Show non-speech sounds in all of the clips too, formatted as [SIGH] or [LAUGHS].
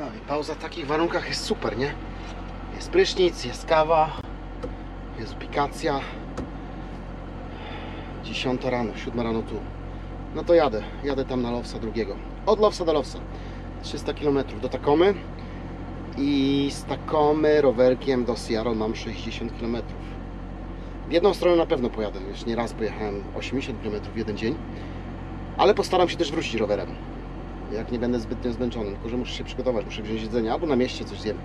No i pauza w takich warunkach jest super, nie? Jest prysznic, jest kawa, jest aplikacja. 10 rano, 7 rano tu. No to jadę, jadę tam na Lowsa drugiego. Od Lowsa do Lowsa. 300 km do Takomy. I z Takomy rowerkiem do Seattle mam 60 km. W jedną stronę na pewno pojadę. Już nie raz pojechałem 80 km w jeden dzień. Ale postaram się też wrócić rowerem. Jak nie będę zbytnio zmęczony. Tylko, że muszę się przygotować. Muszę wziąć jedzenie albo na mieście coś zjem.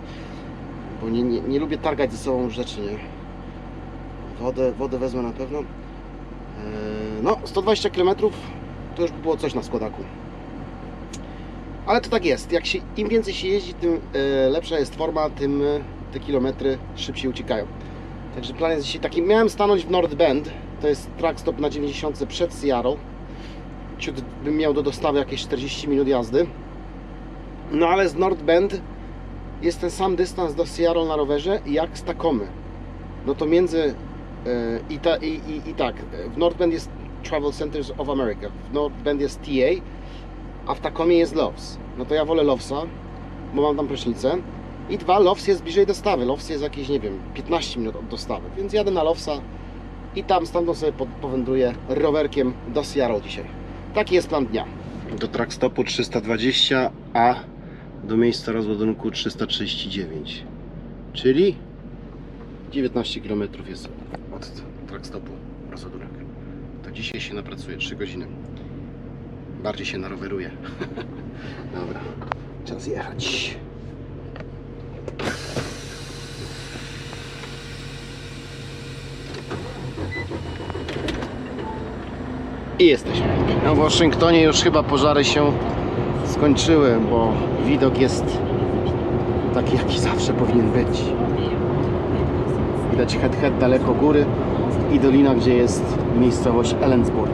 Bo nie, nie, nie lubię targać ze sobą rzeczy, nie? Wodę, wodę wezmę na pewno. Eee, No, 120 km to już by było coś na składaku. Ale to tak jest. Jak się, Im więcej się jeździ, tym e, lepsza jest forma, tym e, te kilometry szybciej uciekają. Także plan jest dzisiaj taki. Miałem stanąć w North Bend. To jest track stop na 90 przed Seattle. Ciut bym miał do dostawy jakieś 40 minut jazdy. No ale z North Bend jest ten sam dystans do Seattle na rowerze jak z Takomy. No to między e, i, ta, i, i, i tak, w North Bend jest Travel Centers of America, w North Bend jest TA, a w Takomie jest Loves. No to ja wolę Lovesa, bo mam tam prysznicę. I dwa, Loves jest bliżej dostawy. Loves jest jakieś, nie wiem, 15 minut od dostawy. Więc jadę na Lovesa i tam stamtąd sobie po- powędruję rowerkiem do Seattle dzisiaj. Taki jest plan dnia. Do track stopu 320, a do miejsca rozładunku 339. Czyli 19 km jest od track stopu rozładunek. To dzisiaj się napracuje 3 godziny. Bardziej się naroweruje. [LAUGHS] Dobra, czas jechać. I jesteśmy. No w Waszyngtonie już chyba pożary się skończyły, bo widok jest taki, jaki zawsze powinien być. Widać het het daleko góry i dolina, gdzie jest miejscowość Ellensburg.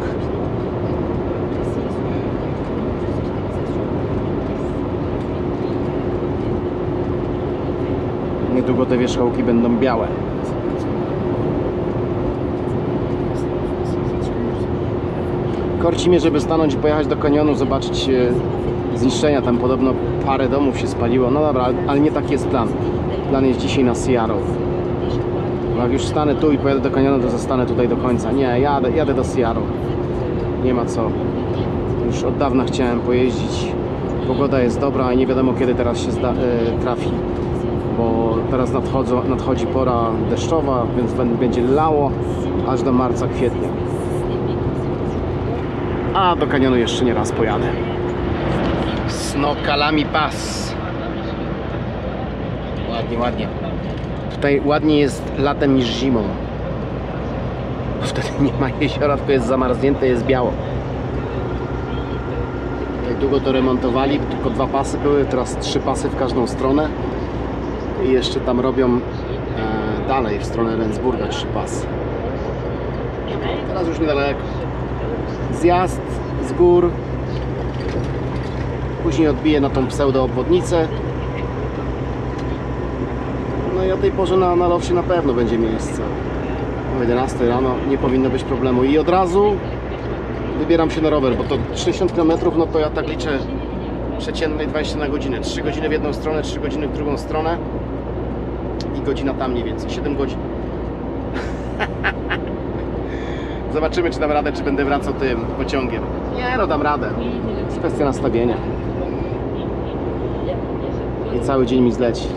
Niedługo te wierzchołki będą białe. Korci mnie, żeby stanąć i pojechać do kanionu, zobaczyć e, zniszczenia. Tam podobno parę domów się spaliło. No dobra, ale- nie taki jest plan. Plan jest dzisiaj na. Bo jak już stanę tu i pojadę do kanionu, to zostanę tutaj do końca. Nie, jadę, jadę do Seattle. Nie ma co. Już od dawna chciałem pojeździć. Pogoda jest dobra i nie wiadomo kiedy teraz się zda, e, trafi. Bo teraz nadchodzi pora deszczowa, więc bę- będzie lało aż do marca, kwietnia. A do kanionu jeszcze nie raz pojadę. Snokalami Pass. Ładnie, ładnie. Tutaj ładniej jest latem niż zimą. Bo Wtedy nie ma jeziora, tylko jest zamarznięte, jest biało. Jak długo to remontowali, tylko dwa pasy były, teraz trzy pasy w każdą stronę. I jeszcze tam robią e, dalej w stronę Rendsburga trzy pasy. Teraz już niedaleko zjazd z gór. Później odbiję na tą pseudo obwodnicę. No i o tej porze na, na Lowsie na pewno będzie miejsce. O 11 rano nie powinno być problemu. I od razu wybieram się na rower, bo to 60 km, no to ja tak liczę przeciętnej 20 na godzinę. 3 godziny w jedną stronę, 3 godziny w drugą stronę i godzina tam mniej więcej. 7 godzin. [LAUGHS] Zobaczymy, czy dam radę, czy będę wracał tym pociągiem. Nie, no dam radę. Jest kwestia nastawienia. I cały dzień mi zleci.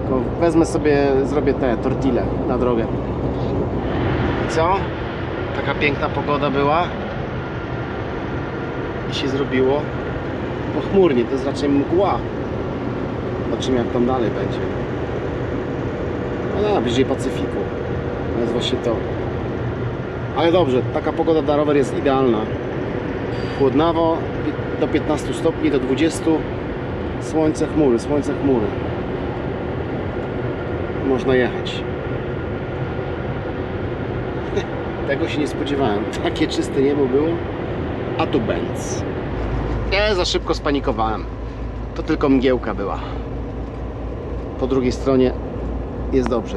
Tylko wezmę sobie, zrobię te tortille na drogę. I co? Taka piękna pogoda była. I się zrobiło pochmurnie, to jest raczej mgła. Zobaczymy jak tam dalej będzie. No, bliżej Pacyfiku. To jest właśnie to. Ale dobrze, taka pogoda na rower jest idealna. Chłodnawo, do 15 stopni, do 20. Słońce, chmury, słońce, chmury. Można jechać. [LAUGHS] Tego się nie spodziewałem. [LAUGHS] Takie czyste niebo było, a tu Benz. Nie, za szybko spanikowałem. To tylko mgiełka była. Po drugiej stronie jest dobrze.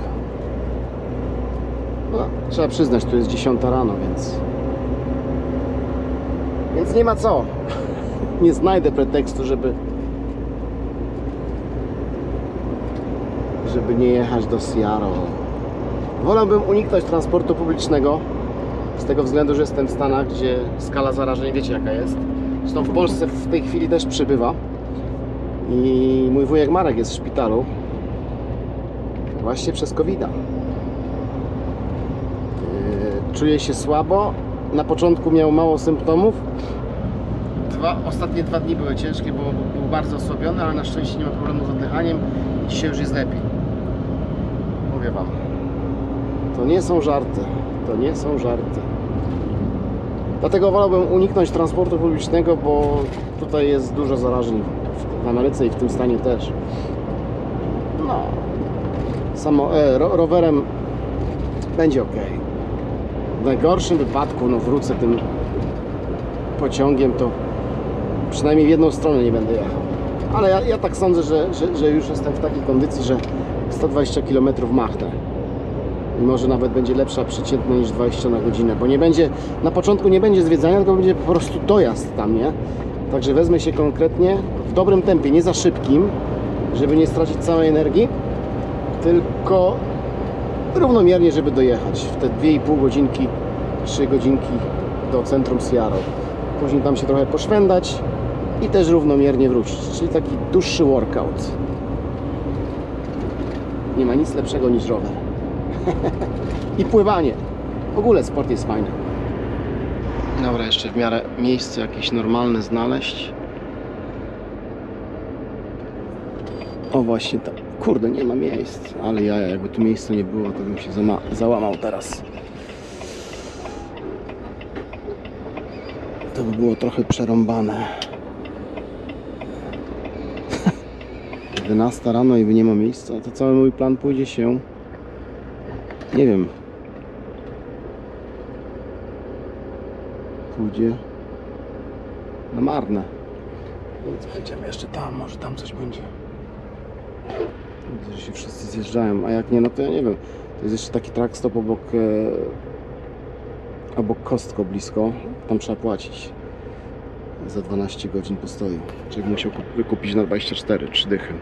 Trzeba przyznać, tu jest 10 rano, więc... Więc nie ma co. [LAUGHS] nie znajdę pretekstu, żeby... żeby nie jechać do Seattle. Wolałbym uniknąć transportu publicznego z tego względu, że jestem w Stanach, gdzie skala zarażeń wiecie jaka jest. Zresztą w Polsce w tej chwili też przybywa. I mój wujek Marek jest w szpitalu właśnie przez covid -a. Czuję się słabo. Na początku miał mało symptomów. Dwa, ostatnie dwa dni były ciężkie, bo był bardzo osłabiony, ale na szczęście nie ma problemu z oddychaniem. Dzisiaj już jest lepiej. Mówię Wam. To nie są żarty. To nie są żarty. Dlatego wolałbym uniknąć transportu publicznego, bo tutaj jest dużo zarażeń w- w Ameryce i w tym stanie też. No. Samo, e, ro, rowerem będzie ok. Najgorszym wypadku no, wrócę tym pociągiem, to przynajmniej w jedną stronę nie będę jechał. Ale ja, ja tak sądzę, że, że, że już jestem w takiej kondycji, że 120 km machnę. I może nawet będzie lepsza przeciętna niż 20 na godzinę, bo nie będzie, na początku nie będzie zwiedzania, tylko będzie po prostu dojazd tam, nie? Także wezmę się konkretnie w dobrym tempie, nie za szybkim, żeby nie stracić całej energii, tylko równomiernie, żeby dojechać w te 2,5 godzinki, 3 godzinki do centrum Seattle. Później tam się trochę poszwendać i też równomiernie wrócić, czyli taki dłuższy workout. Nie ma nic lepszego niż rower. [LAUGHS] I pływanie. W ogóle sport jest fajny. Dobra, jeszcze w miarę miejsce jakieś normalne znaleźć. O właśnie tam. Kurde, nie ma miejsc. Ale ja jakby tu miejsca nie było, to bym się załamał teraz. To by było trochę przerąbane. [LAUGHS] 11 rano i nie ma miejsca, to cały mój plan pójdzie się. Nie wiem. Pójdzie na marne. Więc będziemy jeszcze tam, może tam coś będzie. Widzę, że się wszyscy zjeżdżają, a jak nie, no to ja nie wiem. To jest jeszcze taki track stop obok, e, obok Kostko blisko. Tam trzeba płacić za 12 godzin postoju. Czyli musiał kup- wykupić na 24, 3 dychy.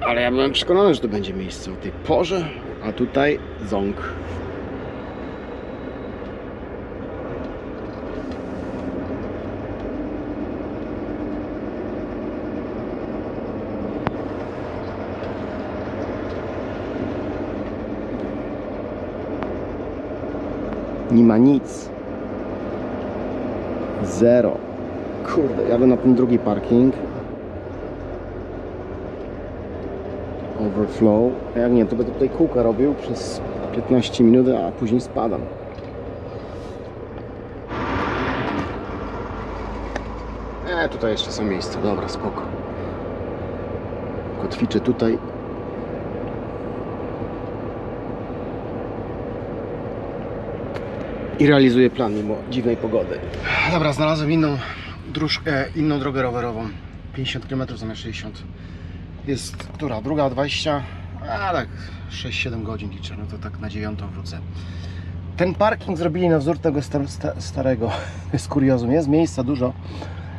Ale ja byłem przekonany, że to będzie miejsce o tej porze, a tutaj ząg. Nie ma nic. Zero. Kurde, jadę na ten drugi parking. Overflow. Jak nie, to będę tutaj kółka robił przez 15 minut, a później spadam. E, tutaj jeszcze są miejsca. Dobra, spoko. Kotwiczę tutaj. I realizuję plan mimo dziwnej pogody. Dobra, znalazłem inną, inną drogę rowerową. 50 km zamiast 60. Jest która? Druga 20, a tak 6-7 godzin liczę, no to tak na dziewiątą wrócę. Ten parking zrobili na wzór tego star, sta, starego. [LAUGHS] Jest kuriozum, jest miejsca dużo,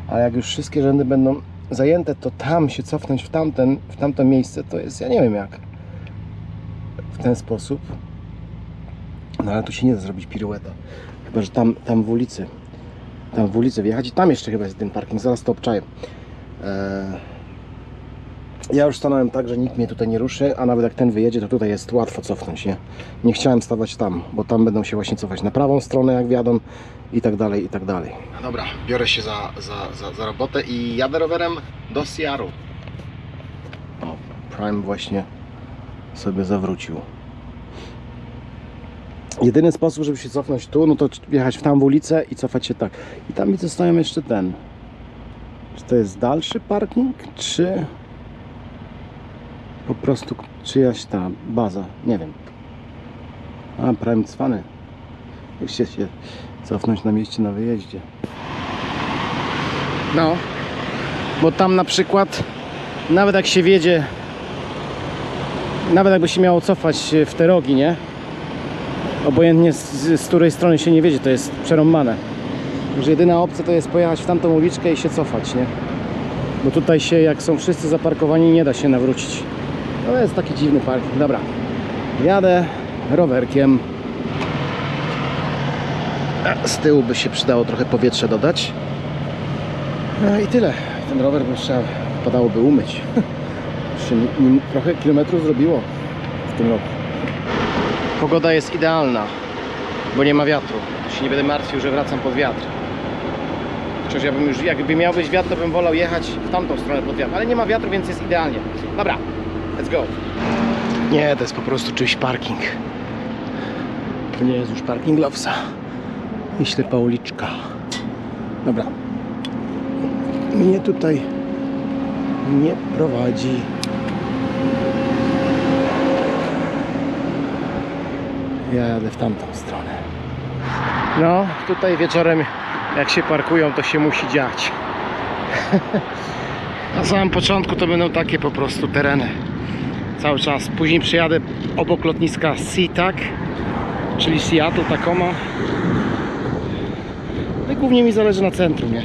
ale jak już wszystkie rzędy będą zajęte, to tam się cofnąć w, tamten, w tamto miejsce, to jest, ja nie wiem jak. W ten sposób. No ale tu się nie da zrobić pirueta. Chyba, że tam, tam w ulicy. Tam w ulicy wjechać i tam jeszcze chyba jest ten parking. Zaraz to obczaję. Eee, ja już stanąłem tak, że nikt mnie tutaj nie ruszy, a nawet jak ten wyjedzie, to tutaj jest łatwo cofnąć, nie? Nie chciałem stawać tam, bo tam będą się właśnie cofać na prawą stronę, jak wjadą i tak dalej, i tak dalej. Dobra, biorę się za, za, za, za robotę i jadę rowerem do Seattle. O, Prime właśnie sobie zawrócił. Jedyny sposób, żeby się cofnąć tu, no to jechać w tam w ulicę i cofać się tak. I tam widzę stoją jeszcze ten. Czy to jest dalszy parking, czy po prostu czyjaś ta baza? Nie wiem. A, Prime cwany. Jeszcze się cofnąć na mieście na wyjeździe. No, bo tam na przykład nawet jak się wiedzie, nawet jakby się miało cofać w te rogi, nie? Obojętnie z, z której strony się nie wiedzie, to jest przerąbane. Że jedyna opcja to jest pojechać w tamtą uliczkę i się cofać, nie? Bo tutaj się, jak są wszyscy zaparkowani, nie da się nawrócić. To jest taki dziwny parking. Dobra, jadę rowerkiem. Z tyłu by się przydało trochę powietrza dodać. No i tyle. Ten rower by trzeba padałoby umyć. [LAUGHS] Już trochę kilometrów zrobiło w tym roku. Pogoda jest idealna, bo nie ma wiatru. To się nie będę martwił, że wracam pod wiatr. Chociaż ja bym już, jakby miał być wiatr, to bym wolał jechać w tamtą stronę pod wiatr. Ale nie ma wiatru, więc jest idealnie. Dobra, let's go. Nie, to jest po prostu czyjś parking. To nie jest już parking Lowsa. I ślepa uliczka. Dobra. Mnie tutaj nie prowadzi. Ja jadę w tamtą stronę. No, tutaj wieczorem jak się parkują, to się musi dziać. [LAUGHS] Na samym początku to będą takie po prostu tereny. Cały czas. Później przyjadę obok lotniska SeaTac, czyli Seattle Tacoma. No głównie mi zależy na centrum, nie?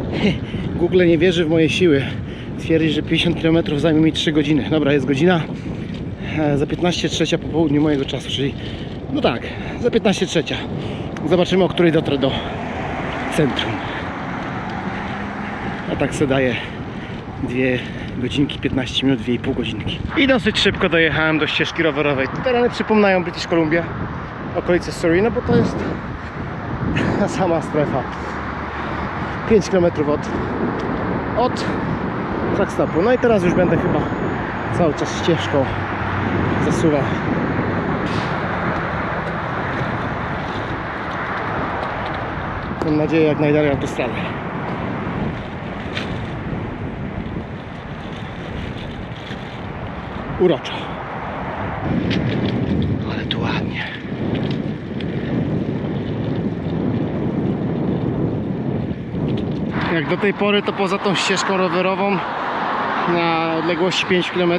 [LAUGHS] Google nie wierzy w moje siły. Twierdzi, że 50 km zajmie mi 3 godziny. Dobra, jest godzina za 15 trzecia po południu mojego czasu, czyli no tak, za 15 trzecia. Zobaczymy, o której dotrę do centrum. A tak se daje 2 godzinki, 15 minut, 2,5 godzinki. I dosyć szybko dojechałem do ścieżki rowerowej. Te tereny przypominają British Columbia, okolice Surrey, no bo to jest [LAUGHS] sama strefa. 5 km od, od trackstopu. No i teraz już będę chyba cały czas ścieżką zasuwał. Mam nadzieję jak najdalej autostradę. Uroczo. Ale tu ładnie. Jak do tej pory to poza tą ścieżką rowerową na odległości 5 km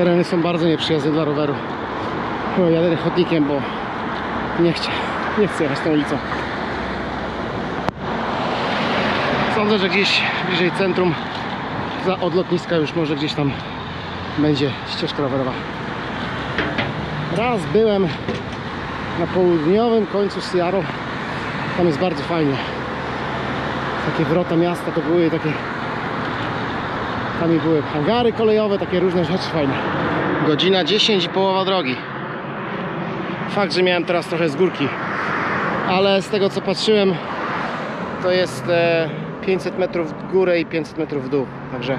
tereny są bardzo nieprzyjazne dla roweru. O, jadę chodnikiem, bo nie chcę, nie chcę jechać tą ulicą. Sądzę, że gdzieś bliżej centrum za od lotniska już może gdzieś tam będzie ścieżka rowerowa. Raz byłem na południowym końcu Seattle. Tam jest bardzo fajnie. Takie wrota miasta to były takie. Tam były hangary kolejowe, takie różne rzeczy fajne. Godzina 10 i połowa drogi. Fakt, że miałem teraz trochę z górki. Ale z tego co patrzyłem, to jest e, 500 metrów w górę i 500 metrów w dół. Także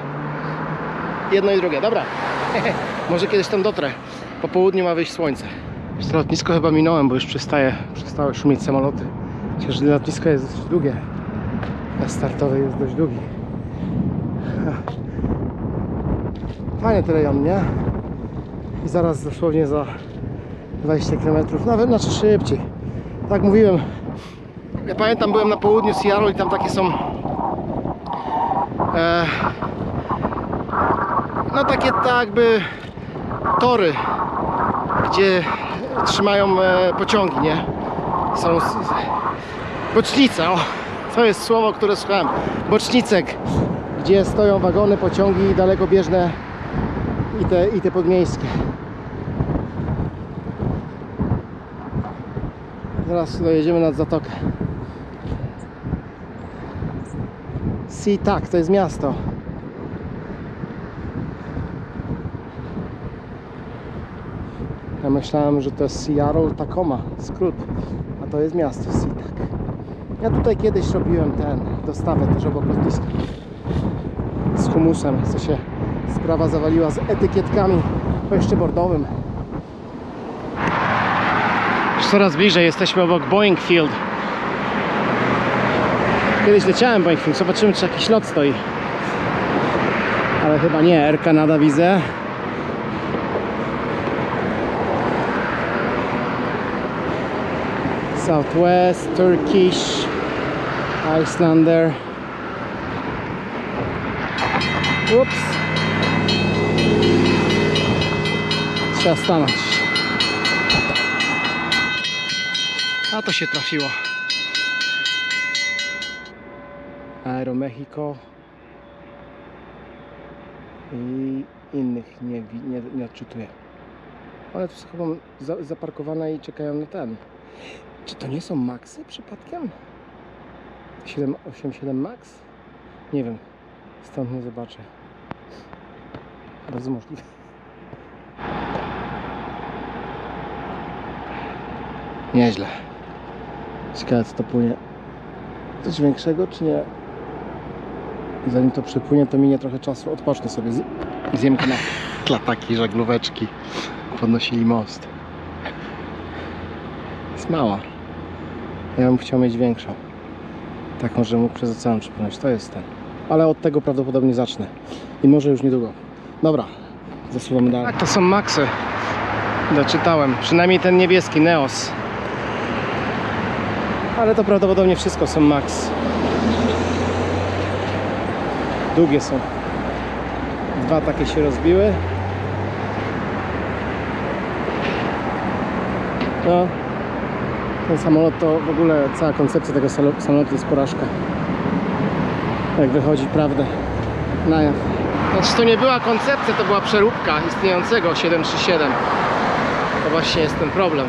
jedno i drugie. Dobra. [LAUGHS] Może kiedyś tam dotrę. Po południu ma wyjść słońce. To lotnisko chyba minąłem, bo już przestaje, przestały szumieć samoloty. Chociaż lotnisko jest dość długie. A startowy jest dość długi. Fajny ten rejon, nie? I zaraz dosłownie za 20 km, nawet znaczy szybciej. Tak mówiłem. Ja pamiętam, byłem na południu Seattle i tam takie są e, no takie tak by tory, gdzie trzymają e, pociągi, nie? Są bocznice, o, to jest słowo, które słuchałem. Bocznicek, gdzie stoją wagony, pociągi dalekobieżne i te, i te podmiejskie. Zaraz dojedziemy nad zatokę. SeaTac to jest miasto. Ja myślałem, że to jest Seattle Tacoma, skrót, a to jest miasto SeaTac. Ja tutaj kiedyś robiłem ten, dostawę też obok lotniska z humusem, co się sprawa zawaliła z etykietkami po jeszcze bordowym. Już coraz bliżej jesteśmy obok Boeing Field. Kiedyś leciałem Boeing Field, zobaczymy czy jakiś lot stoi. Ale chyba nie, Air Canada widzę. Southwest, Turkish, Icelander. Ups. Trzeba stanąć. A to się trafiło. Aeromexico i innych nie, nie, nie odczytuję. One tu są chyba za, zaparkowane i czekają na ten. Czy to nie są Maxy przypadkiem? 787 Max? Nie wiem. Stąd nie zobaczę. Bardzo możliwe. Nieźle. Ciekawe co to płynie. Coś większego czy nie? Zanim to przypłynie, to minie trochę czasu. Odpocznę sobie. Zjem kanapę. Dla [LAUGHS] takiej żaglóweczki podnosili most. Jest mała. Ja bym chciał mieć większą. Taką, że mógł przez ocean przepłynąć. To jest ten. Ale od tego prawdopodobnie zacznę. I może już niedługo. Dobra. Zasuwamy dalej. Tak, to są Maxy. Doczytałem. Przynajmniej ten niebieski Neos. Ale to prawdopodobnie wszystko są Max. Długie są. Dwa takie się rozbiły. No. Ten samolot to w ogóle cała koncepcja tego samolotu jest porażka. Jak wychodzi prawda na jaw. Znaczy to nie była koncepcja, to była przeróbka istniejącego 737. To właśnie jest ten problem.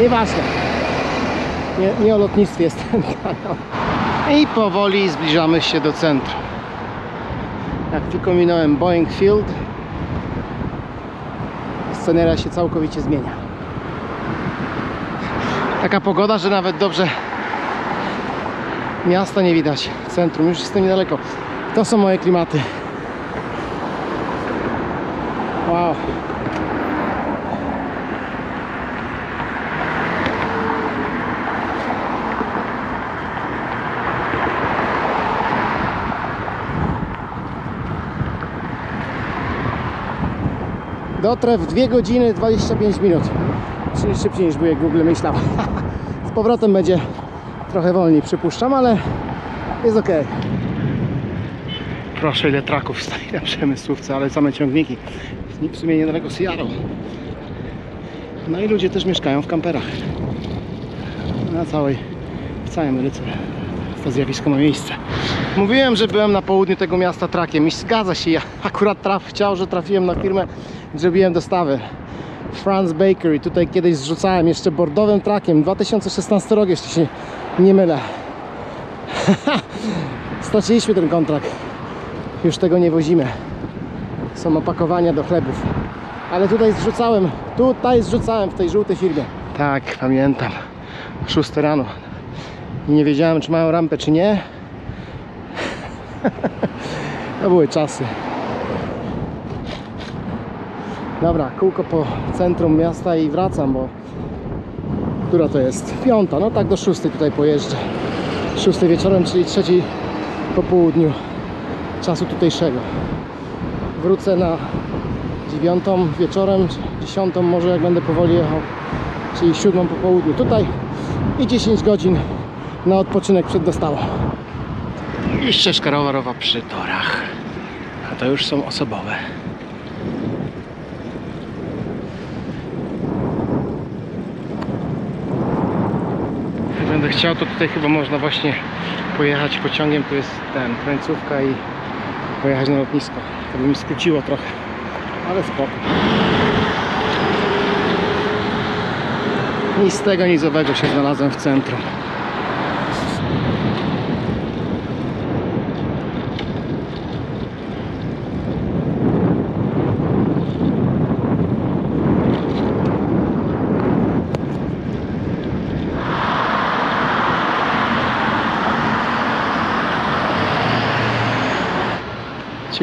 Nieważne. Nie, nie o lotnictwie jest ten kanał. I powoli zbliżamy się do centrum. Jak tylko minąłem Boeing Field, sceneria się całkowicie zmienia. Taka pogoda, że nawet dobrze miasta nie widać. Centrum, już jestem niedaleko. To są moje klimaty. Wow. Dotrę w 2 godziny 25 minut. Czyli szybciej niż by Google myślał. [LAUGHS] Z powrotem będzie trochę wolniej, przypuszczam, ale jest ok. Proszę, ile traków stoi na przemysłówce, ale same ciągniki. W sumie niedaleko Seattle. No i ludzie też mieszkają w kamperach. Na całej, w całym Ryce to zjawisko ma miejsce. Mówiłem, że byłem na południu tego miasta trakiem i zgadza się, ja akurat traf, chciał, że trafiłem na firmę, zrobiłem dostawy. Franz Bakery, tutaj kiedyś zrzucałem jeszcze bordowym trakiem, 2016 rok, jeśli się nie mylę. [LAUGHS] Straciliśmy ten kontrakt. Już tego nie wozimy. Są opakowania do chlebów. Ale tutaj zrzucałem, tutaj zrzucałem w tej żółtej firmie. Tak, pamiętam. 6 rano. Nie wiedziałem, czy mają rampę, czy nie. [LAUGHS] To były czasy. Dobra, kółko po centrum miasta i wracam, bo która to jest? Piąta, no tak do szóstej tutaj pojeżdżę. Szóstej wieczorem, czyli trzeciej po południu czasu tutejszego. Wrócę na dziewiątą wieczorem, dziesiątą może jak będę powoli jechał, czyli siódmą po południu tutaj i 10 godzin na odpoczynek przed dostawą. I ścieżka rowerowa przy torach. A to już są osobowe. Będę chciał, to tutaj chyba można właśnie pojechać pociągiem. Tu jest ten, krańcówka i pojechać na lotnisko. To by mi skróciło trochę, ale spoko. Nic z tego, nic owego się znalazłem w centrum.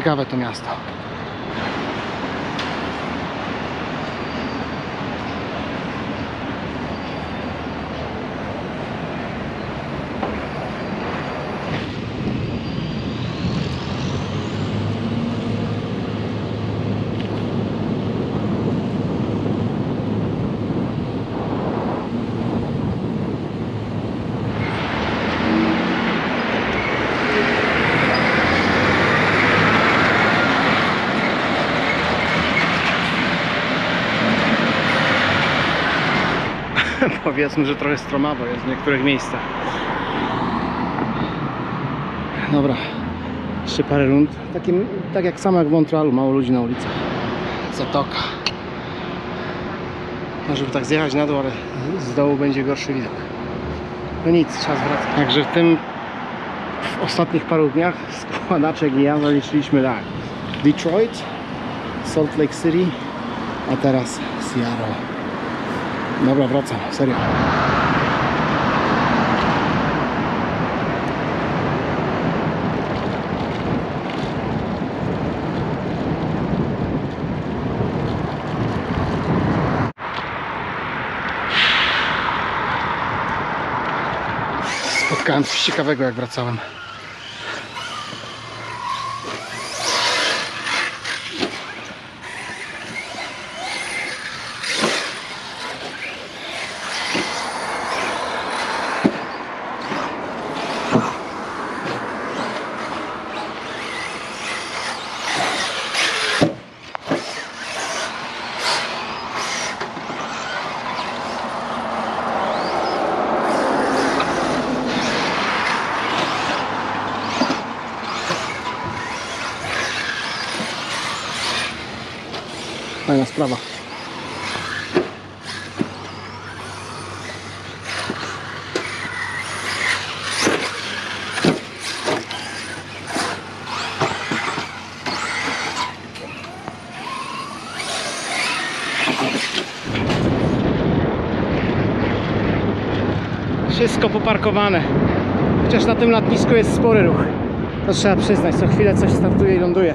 Ciekawe to miasto. Powiedzmy, że trochę stromawo jest w niektórych miejscach. Dobra, Jeszcze parę rund. Tak jak samo jak w Montrealu, mało ludzi na ulicy. Zatoka. No żeby tak zjechać na dół, ale z dołu będzie gorszy widok. No nic, czas wracać. Także w tym w ostatnich paru dniach [LAUGHS] składaczek i ja zaliczyliśmy tak. Detroit, Salt Lake City, a teraz Seattle. Dobra, wracam, serio. Spotkałem coś ciekawego jak wracałem. Fajna sprawa. Wszystko poparkowane. Chociaż na tym lotnisku jest spory ruch. To trzeba przyznać, co chwilę coś startuje i ląduje.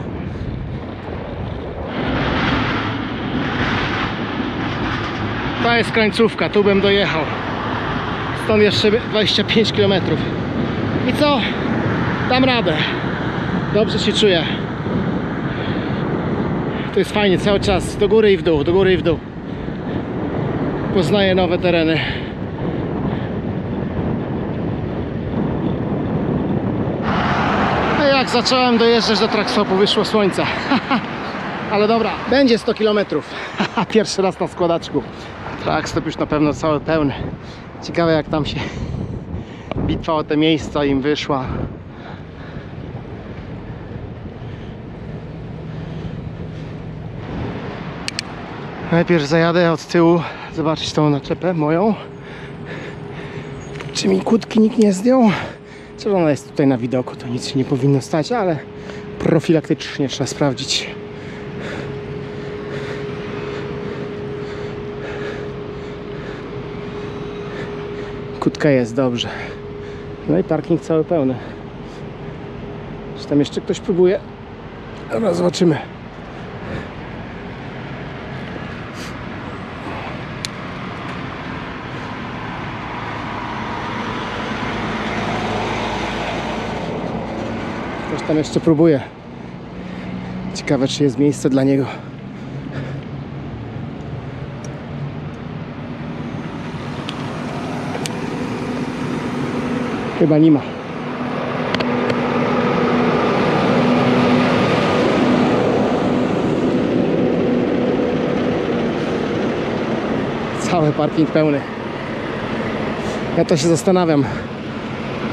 To jest końcówka, tu bym dojechał. Stąd jeszcze 25 km. I co? Dam radę. Dobrze się czuję. To jest fajnie cały czas. Do góry i w dół, do góry i w dół. Poznaję nowe tereny. A zacząłem dojeżdżać do Traksopu, wyszło słońce. [LAUGHS] Ale dobra, będzie 100 km. [LAUGHS] Pierwszy raz na składaczku. Trackstop już na pewno cały pełny. Ciekawe jak tam się [LAUGHS] bitwa o te miejsca im wyszła. Najpierw zajadę od tyłu, zobaczyć tą naczepę moją. Czy mi kłódki nikt nie zdjął? Co ona jest tutaj na widoku, to nic się nie powinno stać, ale profilaktycznie trzeba sprawdzić. Kutka jest, dobrze. No i parking cały pełny. Czy tam jeszcze ktoś próbuje? Dobra, zobaczymy. Tam jeszcze próbuje. Ciekawe, czy jest miejsce dla niego. Chyba nie ma. Cały parking pełny. Ja to się zastanawiam.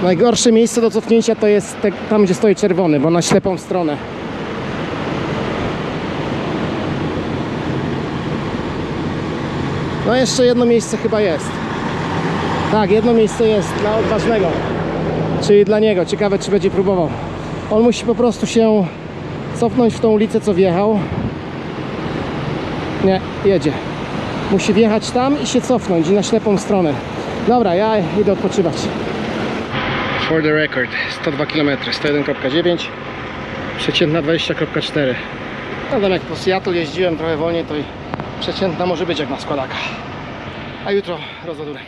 Najgorsze miejsce do cofnięcia to jest te, tam, gdzie stoi czerwony, bo na ślepą stronę. No jeszcze jedno miejsce chyba jest. Tak, jedno miejsce jest dla odważnego. Czyli dla niego. Ciekawe, czy będzie próbował. On musi po prostu się cofnąć w tą ulicę, co wjechał. Nie, jedzie. Musi wjechać tam i się cofnąć i na ślepą stronę. Dobra, ja idę odpoczywać. For the record, 102 km, 101.9, przeciętna 20.4. No tam jak po Seattle jeździłem trochę wolniej, to przeciętna może być jak na składaka. A jutro rozładunek.